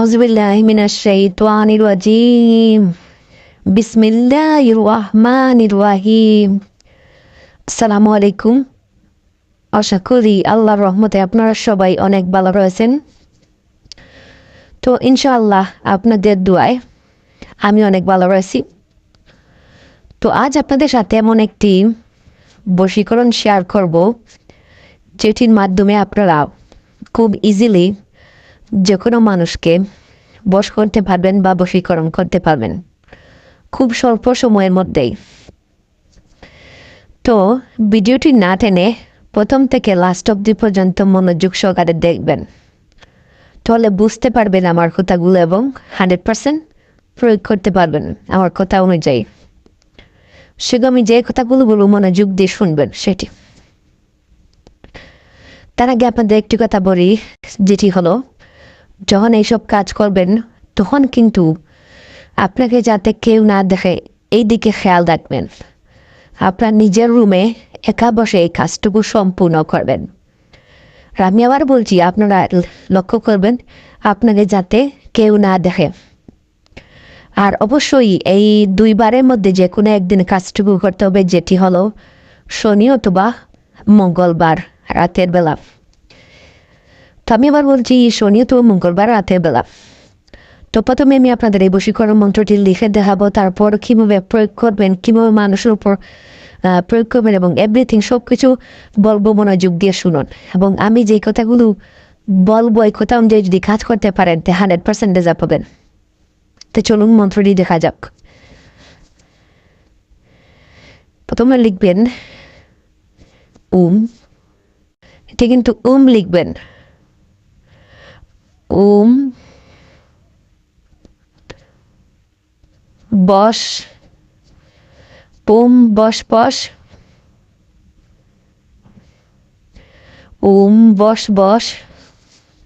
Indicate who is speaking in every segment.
Speaker 1: আউজবিল্লাহিমিনাশাইতানিরাজিম বিসমিল্লাহির রহমানির রহিম আসসালামু আলাইকুম আশা করি আল্লাহর রহমতে আপনারা সবাই অনেক ভালো রয়েছেন। তো ইনশাআল্লাহ আপনাদের দোয়ায় আমি অনেক ভালো রয়েছি। তো আজ আপনাদের সাথে এমন একটি বশীকরণ শেয়ার করব, যেটির মাধ্যমে আপনারা খুব ইজিলি যে কোনো মানুষকে বশ করতে পারবেন বা বশীকরণ করতে পারবেন। খুব স্বল্প সময়ের মধ্যেই। তো ভিডিওটি না টেনে প্রথম থেকে লাস্ট অব্দি পর্যন্ত মনোযোগ সহকারে দেখবেন। তাহলে বুঝতে পারবেন আমার কথাগুলো এবং হান্ড্রেড পার্সেন্ট প্রয়োগ করতে পারবেন আমার কথা অনুযায়ী। সেগুলো আমি যে কথাগুলো বলব, মনোযোগ দিয়ে শুনবেন সেটি। তার আগে আপনাদের একটি কথা বলি, যেটি হলো যখন এইসব কাজ করবেন, তখন কিন্তু আপনাকে যাতে কেউ না দেখে এই দিকে খেয়াল রাখবেন। আপনার নিজের রুমে একা বসে এই কাজটুকু সম্পূর্ণ করবেন। আমি আবার বলছি, আপনারা লক্ষ্য করবেন, আপনাকে যাতে কেউ না দেখে। আর অবশ্যই এই দুইবারের মধ্যে যে কোনো একদিন কাজটুকু করতে হবে, যেটি হলো শনি অথবা মঙ্গলবার রাতের বেলা। তো আমি আবার বলছি শনি তো মঙ্গলবার রাতের বেলা। তো প্রথমে আমি আপনাদের এই বশীকরণ মন্ত্রটি লিখে দেখাবো, তারপর কীভাবে প্রয়োগ করবেন, কীভাবে মানুষের উপর প্রয়োগ করবেন এবং এভরিথিং সব কিছু বলব, মনোযোগ দিয়ে শুনুন। এবং আমি যে কথাগুলো বলব, এই কথা অনুযায়ী যদি কাজ করতে পারেন, তে হান্ড্রেড পার্সেন্ট রেজাল্ট পাবেন। তো চলুন মন্ত্রটি দেখা যাক। প্রথমে লিখবেন, উম। এটা কিন্তু উম লিখবেন। উম, বস উম বস বস উম, বস বস,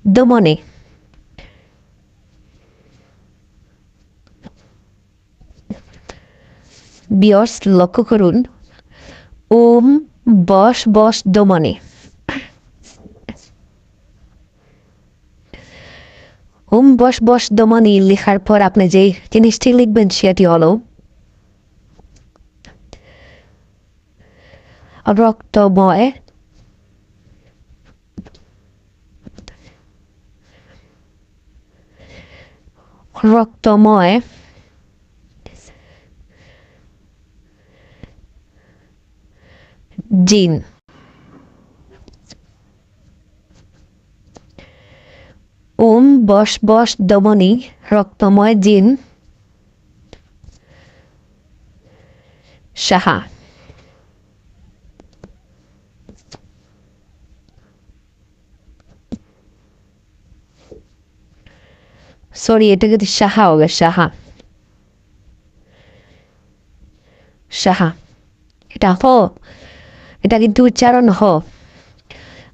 Speaker 1: দমনে। বিয়স লক্ষ্য করুন ওম বস বস, দমনে। ওম বস বস, দমনি লেখার পর আপনি যে জিনিসটি লিখবেন, সেটি হলো, রক্তময় রক্তময়, জিন। ওম বস বস, দমনি, রক্তময় জিন। সাহা। সরি এটা কিন্তু সাহা হবে সাহা। সাহা। এটা হ। এটা কিন্তু উচ্চারণ হ।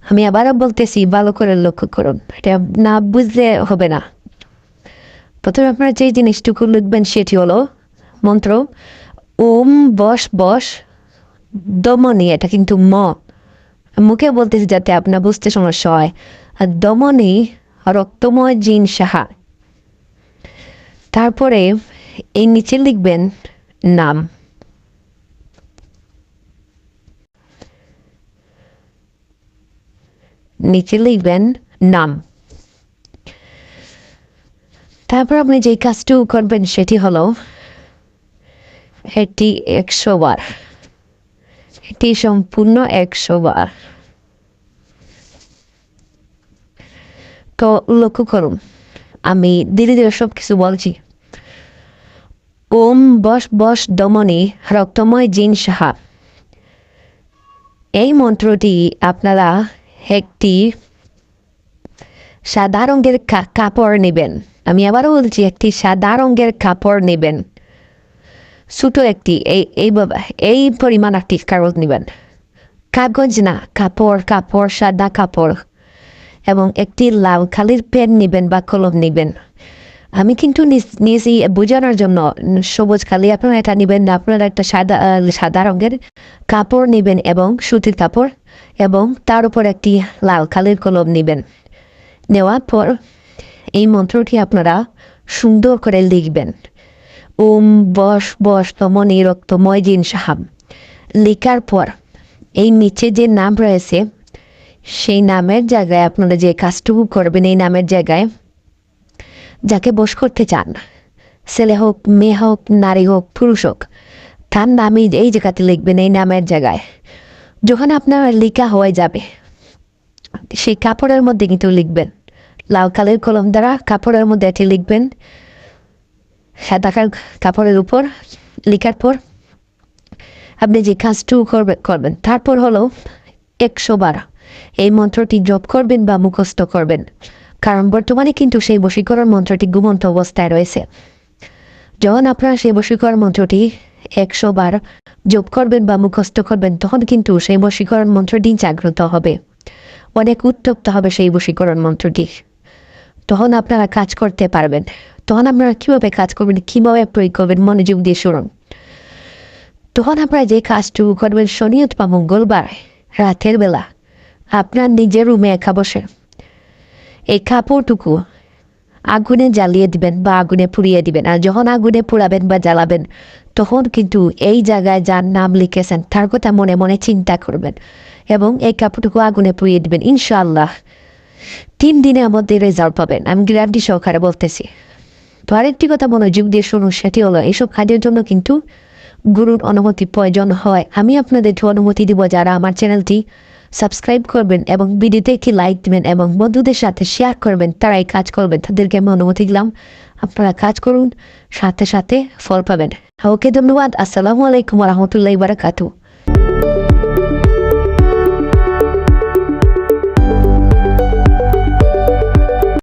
Speaker 1: আমি আবারও বলতেছি, ভালো করে লক্ষ্য করুন। এটা না বুঝলে হবে না। প্রথমে আপনারা যে জিনিসটুকু লিখবেন সেটি হলো মন্ত্র, ওম বস বস দমনি এটা কিন্তু ম। মুখে বলতেছি যাতে আপনার বুঝতে সমস্যা হয়। আর দমনি রক্তময় জিন সাহা। তারপরে এই নিচে লিখবেন নাম। নিচে লিখবেন, নাম। তারপর আপনি যে কাজটু করবেন সেটি হলো, এটি একশো বার। এটি সম্পূর্ণ একশো বার। তো লক্ষ্য করুন, আমি ধীরে ধীরে সব কিছু বলছি। ওম বস বস দমনি রক্তময় জিন সাহা। এই মন্ত্রটি আপনারা একটি সাদা রঙের কাপড় নেবেন। আমি আবারও বলছি, একটি সাদা রঙের কাপড় নেবেন। ছোটো একটি, এই এই পরিমাণ একটি কাগজ নেবেন। কাগজ না, কাপড় কাপড়, সাদা কাপড়। এবং একটি লাল খালির পেন নেবেন বা কলম নেবেন। আমি কিন্তু নিজ- নিজেই বোঝানোর জন্য সবুজ খালি আপনারা এটা নেবেন না, আপনারা একটা সাদা সাদা রঙের কাপড় নেবেন এবং সুতির কাপড় এবং তার উপর একটি লাল খালির কলম নেবেন। নেওয়ার পর এই মন্ত্রটি আপনারা সুন্দর করে লিখবেন। ওম বস বস তমনি রক্তময় জিন সাহাব লেখার পর এই নিচে যে নাম রয়েছে, সেই নামের জায়গায় আপনারা যে কাজটুকু করবেন, এই নামের জায়গায় যাকে বস করতে চান, ছেলে হোক, মেয়ে হোক, নারী হোক, পুরুষ হোক, তার নামই এই জায়গাতে লিখবেন, এই নামের জায়গায়। যখন আপনার লিখা হয়ে যাবে, সেই কাপড়ের মধ্যে কিন্তু লিখবেন। লাল কালের কলম দ্বারা কাপড়ের মধ্যে এটি লিখবেন। সাদাকার কাপড়ের উপর লেখার পর আপনি যে কাজটুকু করবে করবেন, তারপর হলো একশো বার এই মন্ত্রটি জপ করবেন বা মুখস্থ করবেন। কারণ বর্তমানে কিন্তু সেই বশীকরণ মন্ত্রটি ঘুমন্ত অবস্থায় রয়েছে। যখন আপনারা সেই বশীকরণ মন্ত্রটি একশো বার জপ করবেন বা মুখস্থ করবেন, তখন কিন্তু সেই বশীকরণ মন্ত্রটি জাগ্রত হবে। অনেক উত্তপ্ত হবে সেই বশীকরণ মন্ত্রটি। তখন আপনারা কাজ করতে পারবেন। তখন আপনারা কীভাবে কাজ করবেন, কীভাবে প্রয়োগ করবেন, মনোযোগ দিয়ে শুনুন। তখন আপনারা যে কাজটুকু করবেন শনি অথবা মঙ্গলবার রাতের বেলা আপনার নিজের রুমে একা বসে এই কাপড়টুকু আগুনে জ্বালিয়ে দিবেন বা আগুনে পুড়িয়ে দিবেন। আর যখন আগুনে পোড়াবেন বা জ্বালাবেন তখন কিন্তু এই জায়গায় যার নাম লিখেছেন, তার কথা মনে মনে চিন্তা করবেন এবং এই কাপড়টুকু আগুনে পুড়িয়ে দিবেন, ইনশাআল্লাহ। তিন দিনে আমাদের রেজাল্ট পাবেন। আমি গ্যারান্টি সহকারে বলতেছি। তো আরেকটি কথা মনোযোগ দিয়ে শুনুন, সেটি হলো এইসব কাজের জন্য কিন্তু গুরুর অনুমতি প্রয়োজন হয়। আমি আপনাদেরকে অনুমতি দিব যারা আমার চ্যানেলটি সাবস্ক্রাইব করবেন এবং ভিডিওতে একটি লাইক দিবেন এবং বন্ধুদের সাথে শেয়ার করবেন। তারাই কাজ করবেন তাদেরকে আমি অনুমতি দিলাম। আপনারা কাজ করুন। সাথে সাথে ফল পাবেন। ওকে, ধন্যবাদ। আসসালামু আলাইকুম রহমতুল্লাহ বারাকাতু